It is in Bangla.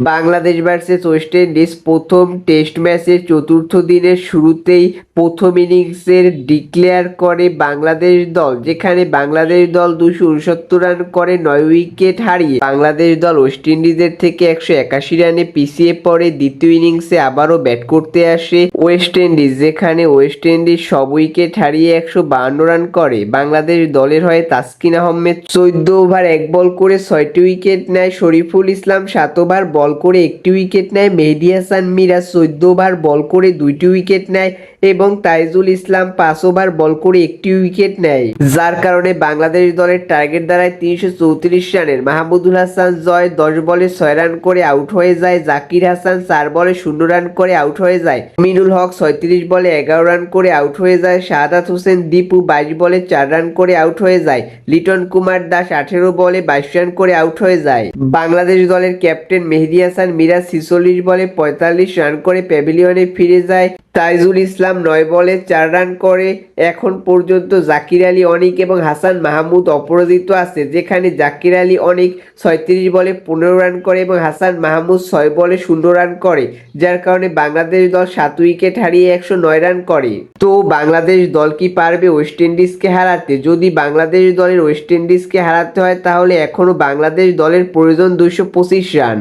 বাংলাদেশ ভার্সেস ওয়েস্ট ইন্ডিজ প্রথম টেস্ট ম্যাচের চতুর্থ দিনের শুরুতেই প্রথম ইনিংসের ডিক্লেয়ার করে বাংলাদেশ দল, যেখানে বাংলাদেশ দল দুশো উনসত্তর রান করে, নয় উইকেট হারিয়ে বাংলাদেশ দল ওয়েস্ট ইন্ডিজের থেকে একশো একাশি রানে পিছিয়ে পড়ে। দ্বিতীয় ইনিংসে আবারও ব্যাট করতে আসে ওয়েস্ট ইন্ডিজ, যেখানে ওয়েস্ট ইন্ডিজ সব উইকেট হারিয়ে একশো বাহান্ন রান করে। বাংলাদেশ দলের হয়ে তাসকিন আহমেদ চোদ্দ ওভার, এক বল করে ছয়টি উইকেট নেয়। শরীফুল ইসলাম সাত ওভার, বল করে একটি উইকেট নেয়, মেহেদি হাসান, মিরাজ চোদ্দ ওভার বল করে দুইটি উইকেট নেয় এবং তাইজুল ইসলাম পাঁচ ওভার বল করে একটি উইকেট নেয়। যার কারণে বাংলাদেশ দলের টার্গেট দাঁড়ায় তিনশো চৌত্রিশ রানের। মাহমুদুল হাসান জয়, দশ বলে ছয় রান করে আউট হয়ে যায়। জাকির হাসান চার বলে শূন্য রান করে আউট হয়ে যায়। মিনুল হক ছয়ত্রিশ বলে এগারো রান করে আউট হয়ে যায়। শাহাদাত হোসেন দীপু বাইশ বলে চার রান করে আউট হয়ে যায়। লিটন কুমার দাস আঠেরো বলে বাইশ রান করে আউট হয়ে যায়। বাংলাদেশ দলের ক্যাপ্টেন মেহেদি হাসান মিরাজ ছিচল্লিশ বলে পঁয়তাল্লিশ রান করে প্যাভিলিয়নে ফিরে যায় তাইজুল ইসলাম নয় বলে চার রান করে। এখন পর্যন্ত জাকির আলী অনিক এবং হাসান মাহমুদ অপরাজিত আছে, যেখানে জাকির আলী অনিক ছয়ত্রিশ বলে পনেরো রান করে এবং হাসান মাহমুদ ছয় বলে শূন্য রান করে, যার কারণে বাংলাদেশ দল সাত উইকেট হারিয়ে একশো নয় রান করে। তো বাংলাদেশ দল কি পারবে ওয়েস্ট ইন্ডিজকে হারাতে? যদি বাংলাদেশ দলের ওয়েস্ট ইন্ডিজকে হারাতে হয়, তাহলে এখনও বাংলাদেশ দলের প্রয়োজন দুইশো পঁচিশ রান।